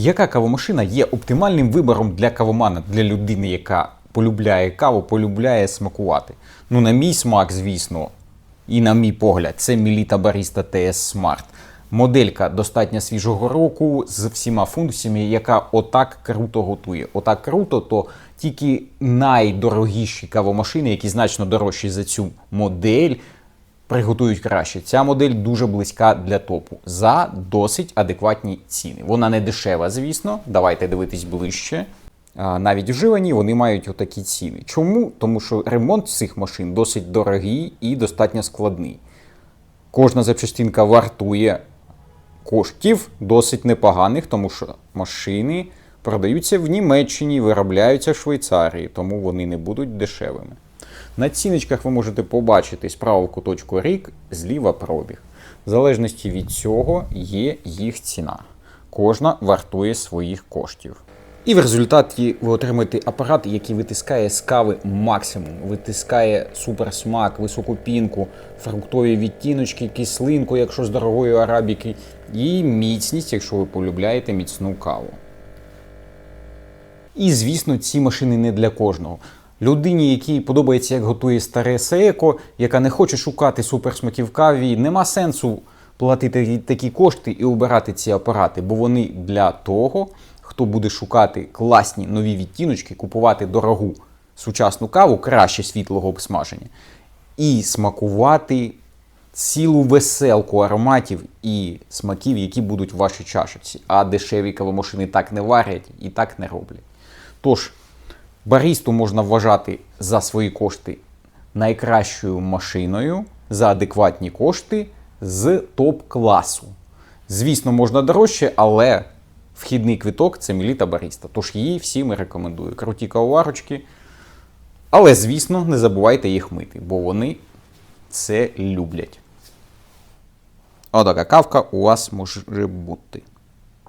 Яка кавомашина є оптимальним вибором для кавомана, для людини, яка полюбляє каву, полюбляє смакувати? Ну, на мій смак, звісно, і на мій погляд, це Melita Barista TS Smart. Моделька достатньо свіжого року з всіма функціями, яка отак круто готує. Отак круто, то тільки найдорогіші кавомашини, які значно дорожчі за цю модель, приготують краще. Ця модель дуже близька для топу за досить адекватні ціни. Вона не дешева, звісно. Давайте дивитись ближче. Навіть вживані вони мають отакі ціни. Чому? Тому що ремонт цих машин досить дорогий і достатньо складний. Кожна запчастинка вартує коштів досить непоганих, тому що машини продаються в Німеччині, виробляються в Швейцарії, тому вони не будуть дешевими. На ціночках ви можете побачити справа куточку рік, зліва пробіг. В залежності від цього є їх ціна. Кожна вартує своїх коштів. І в результаті ви отримаєте апарат, який витискає з кави максимум, витискає суперсмак, високу пінку, фруктові відтіночки, кислинку, якщо з дорогої арабіки, і міцність, якщо ви полюбляєте міцну каву. І, звісно, ці машини не для кожного. Людині, якій подобається, як готує старе Сееко, яка не хоче шукати суперсмаків каві, нема сенсу платити такі кошти і обирати ці апарати, бо вони для того, хто буде шукати класні нові відтіночки, купувати дорогу сучасну каву, краще світлого обсмаження, і смакувати цілу веселку ароматів і смаків, які будуть в вашій чашечці. А дешеві кавомашини так не варять і так не роблять. Тож, барісту можна вважати за свої кошти найкращою машиною за адекватні кошти з топ-класу. Звісно, можна дорожче, але вхідний квиток це Міліта Баріста. Тож її всім рекомендую. Круті кавоварочки. Але, звісно, не забувайте їх мити, бо вони це люблять. Отака кавка у вас може бути.